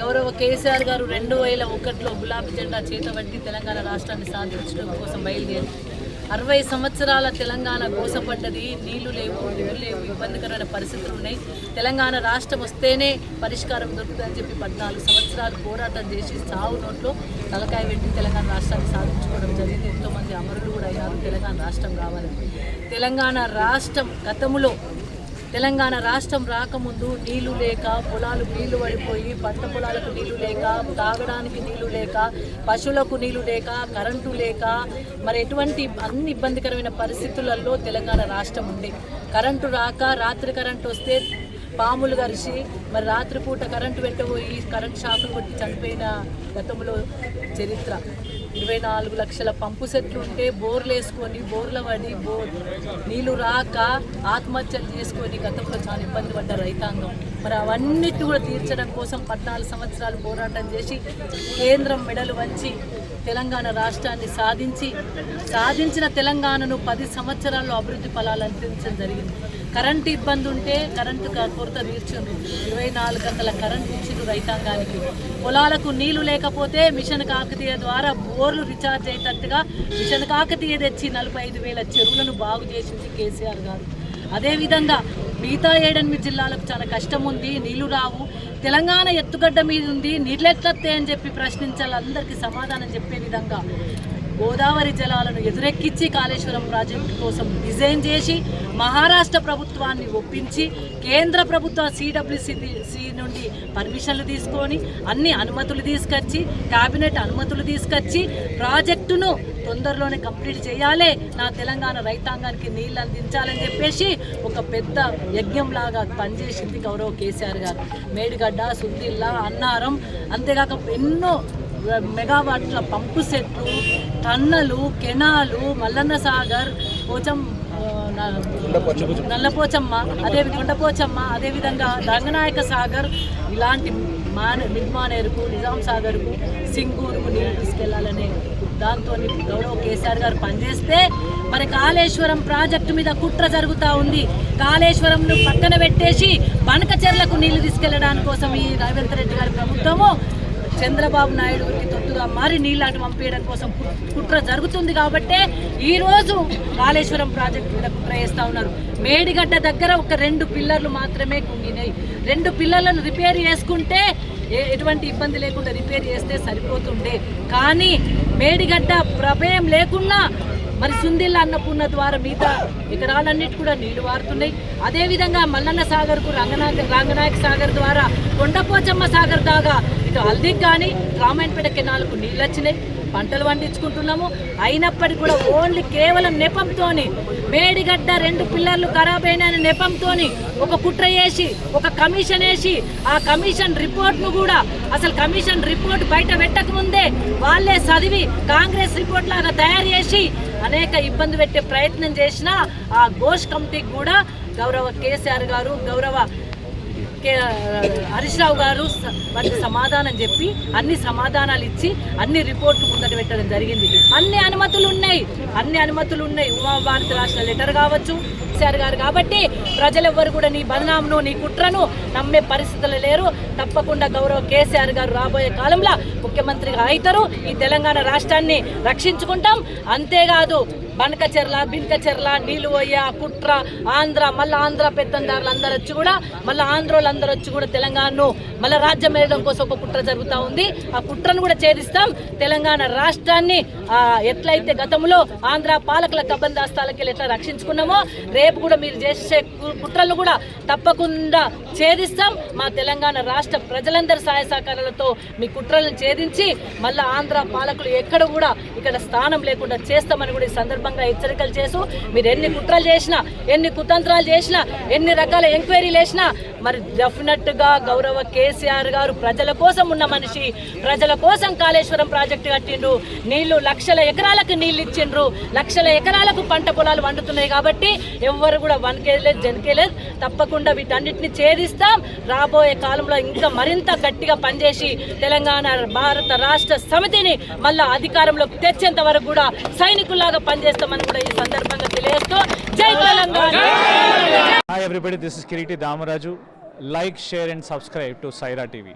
గౌరవ కేసీఆర్ గారు రెండు వేల ఒకటిలో గులాబీ జెండా చేతబట్టి తెలంగాణ రాష్ట్రాన్ని సాధించడం కోసం బయలుదేరి అరవై సంవత్సరాల తెలంగాణ కోసపడ్డది నీళ్ళు లేవు నీళ్ళు లేవు ఇబ్బందికరమైన పరిస్థితులు ఉన్నాయి. తెలంగాణ రాష్ట్రం వస్తేనే పరిష్కారం దొరుకుతుందని చెప్పి పద్నాలుగు సంవత్సరాలు పోరాటం చేసి సావు నోట్లో తలకాయ పెట్టి తెలంగాణ రాష్ట్రాన్ని సాధించుకోవడం జరిగింది. ఎంతోమంది అమరులు కూడా అయ్యారు. తెలంగాణ రాష్ట్రం కావాలని తెలంగాణ రాష్ట్రం గతములో తెలంగాణ రాష్ట్రం రాకముందు నీళ్ళు లేక పొలాలు నీళ్ళు పడిపోయి పంట పొలాలకు నీళ్ళు లేక తాగడానికి నీళ్ళు లేక పశువులకు నీళ్ళు లేక కరెంటు లేక మరి ఎటువంటి అన్ని ఇబ్బందికరమైన పరిస్థితులలో తెలంగాణ రాష్ట్రం ఉంది. కరెంటు రాక రాత్రి కరెంటు వస్తే పాములు గరిచి మరి రాత్రిపూట కరెంటు పెట్టబోయి కరెంటు షాకులు కొట్టి చనిపోయిన గతంలో చరిత్ర. ఇరవై నాలుగు లక్షల పంపు సెట్లు ఉంటే బోర్లు వేసుకొని బోర్ల పడి బోర్ నీళ్ళు రాక ఆత్మహత్యలు చేసుకొని గతంలో చాలా ఇబ్బంది పడ్డ రైతాంగం. మరి అవన్నిటి కూడా తీర్చడం కోసం పద్నాలుగు సంవత్సరాలు పోరాటం చేసి కేంద్రం మెడలు వంచి తెలంగాణ రాష్ట్రాన్ని సాధించి సాధించిన తెలంగాణను పది సంవత్సరాల్లో అభివృద్ధి ఫలాలు అందించడం జరిగింది. కరెంటు ఇబ్బంది ఉంటే కరెంటు కొరత తీర్చుండ్రు. ఇరవై నాలుగు గంటల కరెంటు ఇచ్చిండ్రు రైతాంగానికి. పొలాలకు నీళ్ళు లేకపోతే మిషన్ కాకతీయ ద్వారా బోర్లు రీఛార్జ్ అయ్యేటట్టుగా మిషన్ కాకతీయ తెచ్చి నలభై ఐదు వేల చెరువులను బాగు చేసింది కేసీఆర్ గారు. అదేవిధంగా మిగతా ఏడెనిమిది జిల్లాలకు చాలా కష్టం ఉంది నీళ్ళు రావు. తెలంగాణ ఎత్తుగడ్డ మీద ఉంది నీళ్ళెట్లత్తే అని చెప్పి ప్రశ్నించాలి అందరికీ సమాధానం చెప్పే విధంగా గోదావరి జలాలను ఎదురెక్కించి కాళేశ్వరం ప్రాజెక్టు కోసం డిజైన్ చేసి మహారాష్ట్ర ప్రభుత్వాన్ని ఒప్పించి కేంద్ర ప్రభుత్వ సిడబ్ల్యూసి సి నుండి పర్మిషన్లు తీసుకొని అన్ని అనుమతులు తీసుకొచ్చి కేబినెట్ అనుమతులు తీసుకొచ్చి ప్రాజెక్టును తొందరలోనే కంప్లీట్ చేయాలి. నా తెలంగాణ రైతాంగానికి నీళ్ళు అందించాలని చెప్పేసి ఒక పెద్ద యజ్ఞంలాగా పనిచేసింది గౌరవ్ కేసీఆర్ గారు. మేడిగడ్డ సుద్దిల్లా అన్నారం అంతేకాక ఎన్నో మెగావాట్ల పంపు సెట్లు టన్నలు కెనాలు మల్లన్న సాగర్ కొంచెం నల్లపోచమ్మ. అదే గుండపోచమ్మ అదేవిధంగా రంగనాయక సాగర్ ఇలాంటి మాన మిడ్మానేరుకు నిజాం సాగర్కు సింగూరుకు నీళ్ళు తీసుకెళ్ళాలనే దాంతో గౌరవ కేసీఆర్ గారు పనిచేస్తే మరి కాళేశ్వరం ప్రాజెక్టు మీద కుట్ర జరుగుతూ ఉంది. కాళేశ్వరంను పక్కన పెట్టేసి బనకచెర్లకు నీళ్ళు తీసుకెళ్ళడానికి కోసం ఈ రేవంత్ రెడ్డి గారి ప్రభుత్వము చంద్రబాబు నాయుడు తొత్తుగా మారి నీళ్ళాంటి పంపించడం కోసం కుట్ర జరుగుతుంది కాబట్టే ఈరోజు కాళేశ్వరం ప్రాజెక్టు మీద కుట్ర వేస్తూ ఉన్నారు. మేడిగడ్డ దగ్గర ఒక రెండు పిల్లర్లు మాత్రమే కుంగినాయి. రెండు పిల్లర్లను రిపేర్ చేసుకుంటే ఎటువంటి ఇబ్బంది లేకుండా రిపేర్ చేస్తే సరిపోతుండే. కానీ మేడిగడ్డ ప్రమేయం లేకుండా మరి సుందిల్ల అన్నపూర్ణ ద్వారా మిగతా ఎకరాలన్నిటి కూడా నీళ్ళు వారుతున్నాయి. అదేవిధంగా మల్లన్న సాగర్కు రంగనాయక రంగనాయక సాగర్ ద్వారా కొండపోచమ్మ సాగర్ దాకా ఇటు హల్దీకి కానీ రామాయణపేట కెనాలకు నీళ్ళు వచ్చినాయి పంటలు పండించుకుంటున్నాము. అయినప్పటికీ కూడా ఓన్లీ కేవలం నెపంతోని మేడిగడ్డ రెండు పిల్లర్లు ఖరాబైన నెపంతో నెపంతోని ఒక కుట్ర వేసి ఒక కమిషన్ వేసి ఆ కమిషన్ రిపోర్ట్ను కూడా అసలు కమిషన్ రిపోర్ట్ బయట పెట్టక ముందే వాళ్ళే చదివి కాంగ్రెస్ రిపోర్ట్ లాగా తయారు చేసి అనేక ఇబ్బంది పెట్టే ప్రయత్నం చేసిన ఆ ఘోష్ కమిటీకి కూడా గౌరవ కేసీఆర్ గారు గౌరవ హరీష్ రావు గారు స- వాటికి సమాధానం చెప్పి అన్ని సమాధానాలు ఇచ్చి అన్ని రిపోర్ట్లు ముందట పెట్టడం జరిగింది. అన్ని అనుమతులు ఉన్నాయి. అన్ని అనుమతులు ఉన్నాయి. ఉమాభారతి రాసిన లెటర్ కావచ్చు కేసీఆర్ గారు కాబట్టి ప్రజలెవ్వరు కూడా నీ బదనామును నీ కుట్రను నమ్మే పరిస్థితులు లేరు. తప్పకుండా గౌరవ కేసీఆర్ గారు రాబోయే కాలంలో ముఖ్యమంత్రిగా అవుతారు. ఈ తెలంగాణ రాష్ట్రాన్ని రక్షించుకుంటాం. అంతేకాదు బనకచెర్ల బినకచెర్ల నీళ్ళు పోయ్య కుట్ర ఆంధ్ర మళ్ళీ ఆంధ్ర పెత్తందారులు అందరు వచ్చి కూడా మళ్ళీ ఆంధ్రోలు అందరూ వచ్చి కూడా తెలంగాణను మళ్ళీ రాజ్యం వేయడం కోసం ఒక కుట్ర జరుగుతూ ఉంది. ఆ కుట్రను కూడా ఛేదిస్తాం. తెలంగాణ రాష్ట్రాన్ని ఎట్లయితే గతంలో ఆంధ్ర పాలకుల కబందాస్తాలకి ఎట్లా రక్షించుకున్నామో రేపు కూడా మీరు చేసే కుట్రలు కూడా తప్పకుండా ఛేదిస్తాం. మా తెలంగాణ రాష్ట్ర ప్రజలందరి సహాయ సహకారాలతో మీ కుట్రలను ఛేదించి మళ్ళీ ఆంధ్ర పాలకులు ఎక్కడ కూడా ఇక్కడ స్థానం లేకుండా చేస్తామని కూడా ఈ సందర్భంగా హెచ్చరికలు చేస్తూ మీరు ఎన్ని కుట్రలు చేసినా ఎన్ని కుతంత్రాలు చేసినా ఎన్ని రకాల ఎంక్వైరీలు వేసినా మరి డెఫినెట్గా గౌరవ కేసీఆర్ గారు ప్రజల కోసం ఉన్న మనిషి ప్రజల కోసం కాళేశ్వరం ప్రాజెక్టు కట్టిండ్రు నీళ్ళు లక్షల ఎకరాలకు నీళ్ళు ఇచ్చిండ్రు లక్షల ఎకరాలకు పంట పొలాలు వండుతున్నాయి కాబట్టి ఎవ్వరు కూడా వనకేయలేదు జనకేయలేదు తప్పకుండా వీటన్నిటిని ఛేదిస్తాం రాబోయే కాలంలో ఇంకా మరింత గట్టిగా పనిచేసి తెలంగాణ భారత రాష్ట్ర సమితిని మళ్ళా అధికారంలోకి తెచ్చేంత వరకు కూడా సైనికుల్లాగా పనిచేస్తామని కూడా ఈ సందర్భంగా తెలియజేస్తూ జై Telangana Hi everybody, this is Kiriti Damaraju. Like, share and subscribe to Saira TV.